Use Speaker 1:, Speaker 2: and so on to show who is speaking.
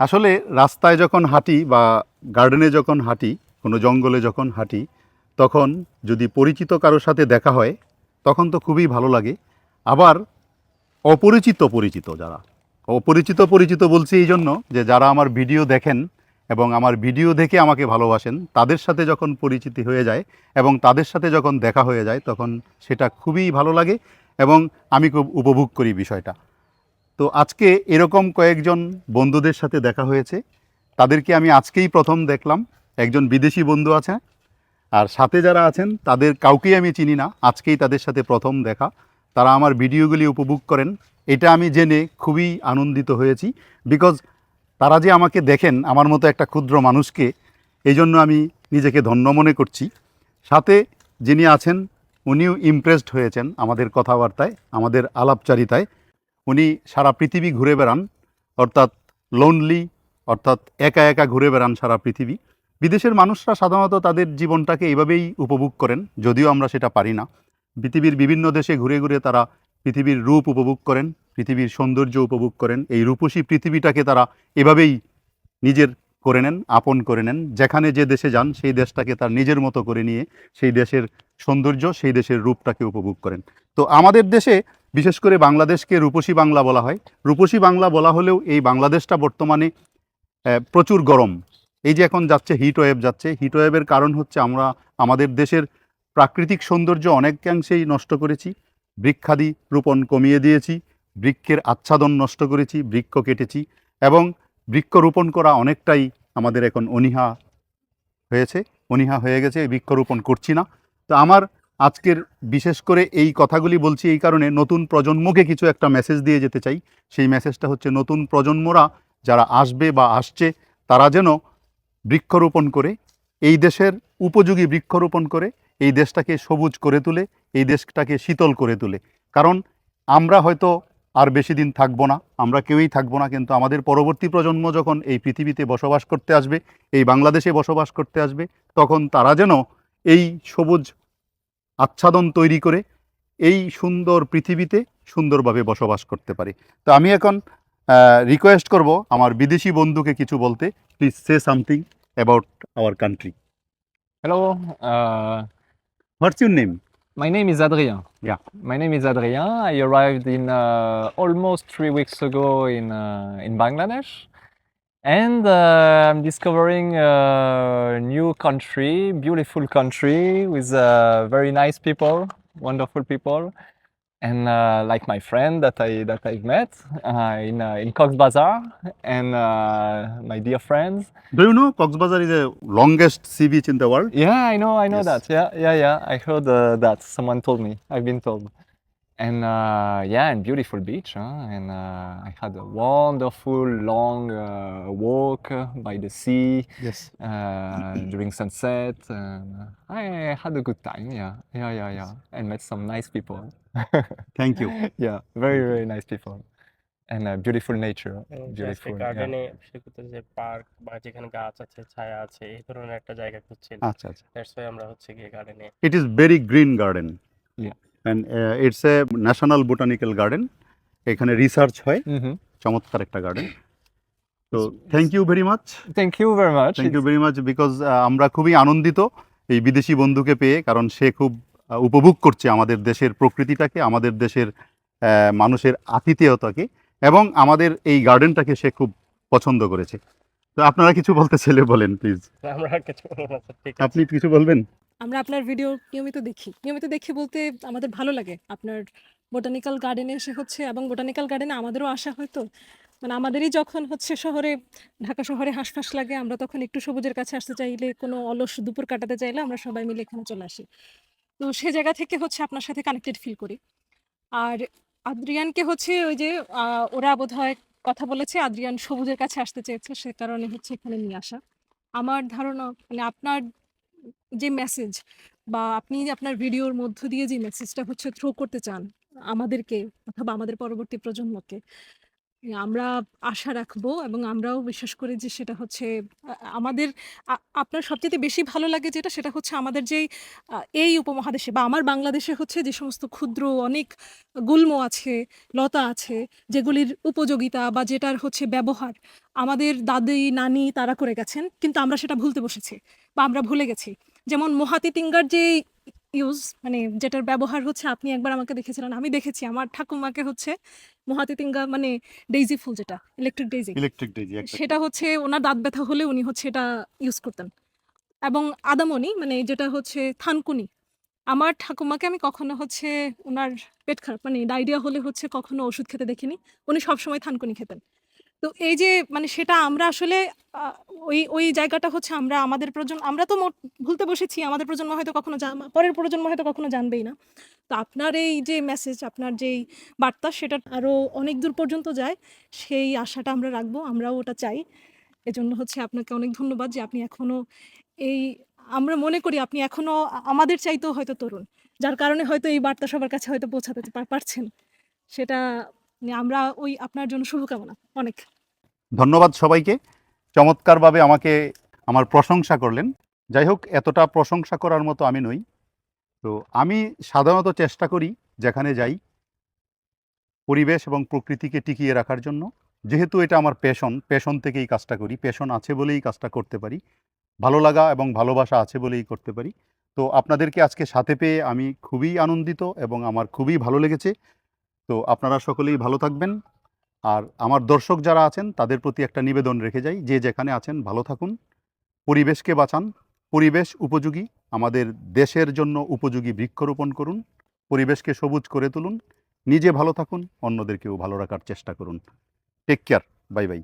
Speaker 1: আসলে রাস্তায় যখন হাঁটি বা গার্ডেনে যখন হাঁটি, কোনো জঙ্গলে যখন হাঁটি, তখন যদি পরিচিত কারোর সাথে দেখা হয়, তখন তো খুবই ভালো লাগে। আবার অপরিচিত পরিচিত যারা, অপরিচিত পরিচিত বলছি এই জন্য যে যারা আমার ভিডিও দেখেন এবং আমার ভিডিও দেখে আমাকে ভালোবাসেন, তাদের সাথে যখন পরিচিতি হয়ে যায় এবং তাদের সাথে যখন দেখা হয়ে যায়, তখন সেটা খুবই ভালো লাগে এবং আমি খুব উপভোগ করি বিষয়টা। তো আজকে এরকম কয়েকজন বন্ধুদের সাথে দেখা হয়েছে। তাদেরকে আমি আজকেই প্রথম দেখলাম। একজন বিদেশি বন্ধু আছে আর সাথে যারা আছেন, তাদের কাউকেই আমি চিনি না। আজকেই তাদের সাথে প্রথম দেখা। তারা আমার ভিডিওগুলি উপভোগ করেন। এটা আমি জেনে খুবই আনন্দিত হয়েছি। বিকজ তারা যে আমাকে দেখেন, আমার মতো একটা ক্ষুদ্র মানুষকে এই জন্য আমি নিজেকে ধন্য মনে করছি। সাথে যিনি আছেন, উনিও ইমপ্রেসড হয়েছেন আমাদের কথাবার্তায়, আমাদের আলাপচারিতায়। উনি সারা পৃথিবী ঘুরে বেড়ান, অর্থাৎ লোনলি অর্থাৎ একা একা ঘুরে বেড়ান সারা পৃথিবী। বিদেশের মানুষরা সাধারণত তাদের জীবনটাকে এইভাবেই উপভোগ করেন, যদিও আমরা সেটা পারি না। পৃথিবীর বিভিন্ন দেশে ঘুরে ঘুরে তারা পৃথিবীর রূপ উপভোগ করেন, পৃথিবীর সৌন্দর্য উপভোগ করেন, এই রূপসী পৃথিবীটাকে তারা এভাবেই নিজের করে নেন, আপন করে নেন। যেখানে যে দেশে যান, সেই দেশটাকে তার নিজের মতো করে নিয়ে সেই দেশের সৌন্দর্য, সেই দেশের রূপটাকে উপভোগ করেন। তো আমাদের দেশে বিশেষ করে বাংলাদেশকে রূপসী বাংলা বলা হয়। রূপসী বাংলা বলা হলেও এই বাংলাদেশটা বর্তমানে প্রচুর গরম। এই যে এখন যাচ্ছে হিট ওয়েভ যাচ্ছে হিট ওয়েভের কারণ হচ্ছে আমরা, আমাদের দেশের প্রাকৃতিক সৌন্দর্য অনেকাংশেই নষ্ট করেছি। বৃক্ষাদি রোপণ কমিয়ে দিয়েছি, বৃক্ষের আচ্ছাদন নষ্ট করেছি, বৃক্ষ কেটেছি এবং বৃক্ষ রোপণ করা অনেকটাই আমাদের এখন অনীহা হয়েছে, অনীহা হয়ে গেছে বৃক্ষরোপণ করছি না। তো আমার আজকের বিশেষ করে এই কথাগুলি বলছি এই কারণে নতুন প্রজন্মকে কিছু একটা মেসেজ দিয়ে যেতে চাই। সেই মেসেজটা হচ্ছে নতুন প্রজন্মরা যারা আসবে বা আসছে, তারা যেন বৃক্ষরোপণ করে, এই দেশের উপযোগী বৃক্ষরোপণ করে, এই দেশটাকে সবুজ করে তুলে, এই দেশটাকে শীতল করে তুলে। কারণ আমরা হয়তো আর বেশি দিন থাকব না, আমরা কেউই থাকব না, কিন্তু আমাদের পরবর্তী প্রজন্ম যখন এই পৃথিবীতে বসবাস করতে আসবে, এই বাংলাদেশে বসবাস করতে আসবে, তখন তারা যেন এই সবুজ আচ্ছাদন তৈরি করে এই সুন্দর পৃথিবীতে সুন্দরভাবে বসবাস করতে পারে তো আমি এখন রিকোয়েস্ট করব আমার বিদেশি বন্ধুকে কিছু বলতে please say something about our country
Speaker 2: hello
Speaker 1: what's your name
Speaker 2: my name is Adrien.
Speaker 1: Yeah.
Speaker 2: My name is Adrien. I arrived in uh, almost three weeks ago in uh, in Bangladesh, and uh, I'm discovering a new country, beautiful country with uh, very nice people, wonderful people, and uh, like my friend that I that I've met uh, in uh, in Cox's Bazar and uh, my dear friends.
Speaker 1: Do you know Cox's Bazar is the longest sea beach in the world?
Speaker 2: Yeah, I know, I know
Speaker 1: yes.
Speaker 2: that. Yeah, yeah, yeah. I heard that. Someone told me. I've been told And uh, yeah, and beautiful beach. Huh? And uh, I had a wonderful long uh, walk uh, by the sea
Speaker 1: yes
Speaker 2: uh, during sunset. And uh, I had a good time. Yeah, yeah, yeah, yeah. And met some nice people.
Speaker 1: Thank you
Speaker 2: yeah, very, very nice people. And uh, beautiful nature.
Speaker 3: Just
Speaker 2: Beautiful. Yeah.
Speaker 3: গার্ডেনে সেক্ষেত্রে যে park বা যেখানে গাছ আছে ছায়া আছে এই ধরনের একটা জায়গা খুঁজছিল
Speaker 1: আচ্ছা আচ্ছা
Speaker 3: দ্যাটস ওয়াই আমরা হচ্ছে গিয়ে গার্ডেনে
Speaker 1: it is very green garden
Speaker 2: Yeah.
Speaker 1: and it's a national botanical garden এখানে রিসার্চ হয়। চমৎকার একটা গার্ডেন তো thank you very much
Speaker 2: thank you very much.
Speaker 1: Thank
Speaker 2: you
Speaker 1: very much because আমরা খুবই আনন্দিত এই বিদেশি বন্ধুকে পেয়ে কারণ সে খুব উপভোগ করছে আমাদের দেশের প্রকৃতিটাকে আমাদের দেশের মানুষের আতিথেয়তাকে এবং আমাদের এই গার্ডেনটাকে সে খুব পছন্দ করেছে। তো আপনারা কিছু বলতে ছেলে বলেন প্লিজ
Speaker 3: আমরা কিছু বলব না
Speaker 1: আপনি কিছু বলবেন?
Speaker 4: আমরা আপনার ভিডিও নিয়মিত দেখি। নিয়মিত দেখি বলতে আমাদের ভালো লাগে। আপনার বোটানিক্যাল গার্ডেনে এসে হচ্ছে এবং বোটানিক্যাল গার্ডেনে আমাদেরও আসা হয়তো মানে আমাদেরই যখন হচ্ছে শহরে, ঢাকা শহরে হাঁসফাঁস লাগে, আমরা তখন একটু সবুজের কাছে আসতে চাইলে, কোনো অলস দুপুর কাটাতে চাইলে আমরা সবাই মিলে এখানে চলে আসি। তো সে জায়গা থেকে হচ্ছে আপনার সাথে কানেক্টেড ফিল করি। আর আদ্রিয়ানকে হচ্ছে ওই যে ওরা বোধহয় কথা বলেছে, আদ্রিয়ান সবুজের কাছে আসতে চেয়েছে, সে কারণে হচ্ছে এখানে নিয়ে আসা। আমার ধারণা মানে আপনার যে মেসেজ বা আপনি আপনার ভিডিওর মধ্য দিয়ে যে মেসেজটা হচ্ছে থ্রো করতে চান আমাদেরকে অথবা আমাদের পরবর্তী প্রজন্মকে আমরা আশা রাখব এবং আমরাও বিশ্বাস করি যে সেটা হচ্ছে আমাদের আপনার সবচেয়ে বেশি ভালো লাগে যেটা সেটা হচ্ছে আমাদের যেই এই উপমহাদেশে বা আমার বাংলাদেশে হচ্ছে যে সমস্ত ক্ষুদ্র অনেক গুল্ম আছে, লতা আছে যেগুলির উপযোগিতা বা যেটার হচ্ছে ব্যবহার আমাদের দাদি, নানি তারা করে গেছেন। কিন্তু আমরা সেটা ভুলতে বসেছি বা আমরা ভুলে গেছি। যেমন মোহাতিতিঙ্গার যে ইউজ মানে যেটার ব্যবহার হচ্ছে আপনি একবার আমাকে দেখেছিলেন, আমি দেখেছি আমার ঠাকুমাকে হচ্ছে মোহাতিতিঙ্গা মানে ডেইজি ফুল যেটা ইলেকট্রিক ডেইজি
Speaker 1: ইলেকট্রিক ডেজি
Speaker 4: সেটা হচ্ছে ওনার দাঁত ব্যথা হলে উনি হচ্ছে এটা ইউজ করতেন। এবং আদামনি মানে যেটা হচ্ছে থানকুনি আমার ঠাকুমাকে আমি কখনো হচ্ছে ওনার পেট খারাপ মানে ডায়রিয়া হলে হচ্ছে কখনো ওষুধ খেতে দেখিনি উনি সবসময় থানকুনি খেতেন। তো এই যে মানে সেটা আমরা আসলে ওই ওই জায়গাটা হচ্ছে আমরা, আমাদের প্রজন্ম আমরা তো ভুলতে বসেছি, আমাদের প্রজন্ম হয়তো কখনো পরের প্রজন্ম হয়তো কখনো জানবেই না। তো আপনার এই যে মেসেজ আপনার যেই বার্তা, সেটা আরও অনেক দূর পর্যন্ত যায়, সেই আশাটা আমরা রাখব, আমরাও ওটা চাই। এজন্য হচ্ছে আপনাকে অনেক ধন্যবাদ যে আপনি এখনও এই, আমরা মনে করি আপনি এখনও আ- আমাদের চাইতেও হয়তো তরুণ, যার কারণে হয়তো এই বার্তা সবার কাছে হয়তো পৌঁছাতে পারছেন। সেটা আমরা ওই আপনার জন্য শুভকামনা। অনেক।
Speaker 1: ধন্যবাদ সবাইকে। চমৎকারভাবে আমাকে আমার প্রশংসা করলেন। যাই হোক এতটা প্রশংসা করার মতো আমি নই। তো আমি সাধারণত চেষ্টা করি যেখানে যাই পরিবেশ এবং প্রকৃতিকে টিকিয়ে রাখার জন্য। যেহেতু এটা আমার পেশন পেশন থেকেই কাজটা করি পেশন আছে বলেই কাজটা করতে পারি। ভালো লাগা এবং ভালোবাসা আছে বলেই করতে পারি। তো আপনাদেরকে আজকে সাথে পেয়ে আমি খুবই আনন্দিত এবং আমার খুবই ভালো লেগেছে। তো আপনারা সকলেই ভালো থাকবেন। আর আমার দর্শক যারা আছেন, তাদের প্রতি একটা নিবেদন রেখে যাই, যে যেখানে আছেন ভালো থাকুন, পরিবেশকে বাঁচান, পরিবেশ উপযোগী, আমাদের দেশের জন্য উপযোগী বৃক্ষরোপণ করুন, পরিবেশকে সবুজ করে তুলুন, নিজে ভালো থাকুন, অন্যদেরকেও ভালো রাখার চেষ্টা করুন। Take care bye bye